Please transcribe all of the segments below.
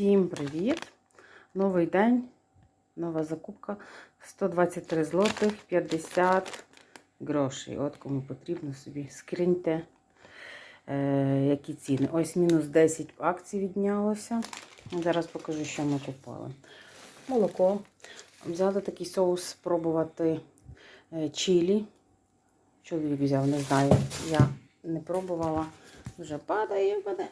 Всім привіт! Новий день, нова закупка. 123 злотих 50 грошей. От кому потрібно собі. Скриньте, е, які ціни. Ось мінус 10 акцій віднялося. Зараз покажу, що ми купили. Молоко. Взяли такий соус спробувати е, чилі. Чоловік взяв, не знаю. Я не пробувала. Вже падає, падає.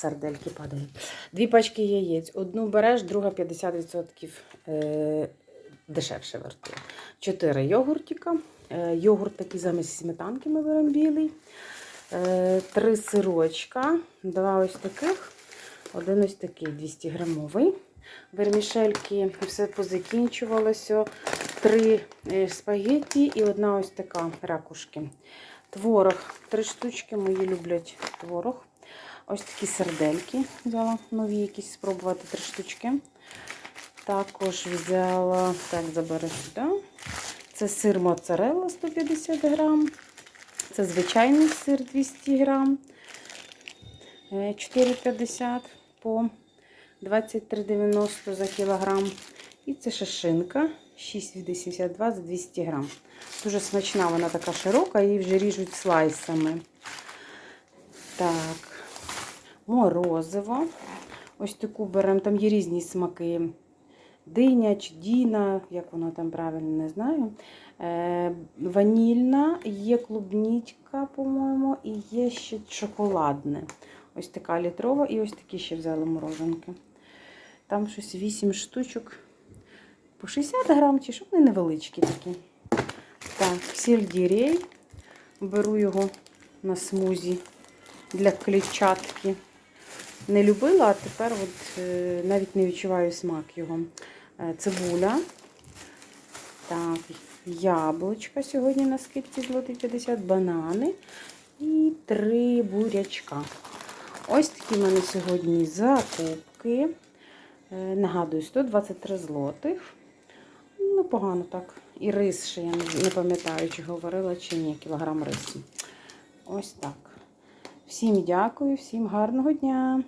Сардельки падають. Дві пачки яєць. Одну береш, друга 50% е, дешевше вартує. Чотири йогуртика. Е, йогурт такий замість сметанки ми беремо білий. Е, три сирочка. Два ось таких. Один ось такий 200 грамовий. Вермішельки все позакінчувалося. Три спагетті і одна ось така ракушки. Творог. Три штучки мої люблять творог. Ось такі сердельки взяла нові якісь спробувати три штучки. Також взяла, так, заберу сюди. Це сир моцарелла 150 грам. Це звичайний сир 200 грам. Е, 4,50 по 23,90 за кілограм. І це шишинка 6,82 за 200 грам. Дуже смачна, вона така широка, її вже ріжуть слайсами. Так, морозиво. Ось таку беремо, там є різні смаки. Диня чи діна, як воно там правильно не знаю. Е, ванільна, є клубнічка, по-моєму, і є ще шоколадне. Ось така літрова, і ось такі ще взяли мороженки. Там щось 8 штучок по 60 грам, чи що вони невеличкі такі. Так, сельдерей. Беру його на смузі для клітчатки. Не любила, а тепер от, е, навіть не відчуваю смак його. Е, Цибуля. Так, яблучка сьогодні на скидці злотий 50, банани і три бурячка. Ось такі в мене сьогодні закупки. Е, Нагадую, 123 злотих. Ну, погано так. І рис ще я не- пам'ятаю, чи говорила, чи ні, кілограм рису. Ось так. Всім дякую, всім гарного дня!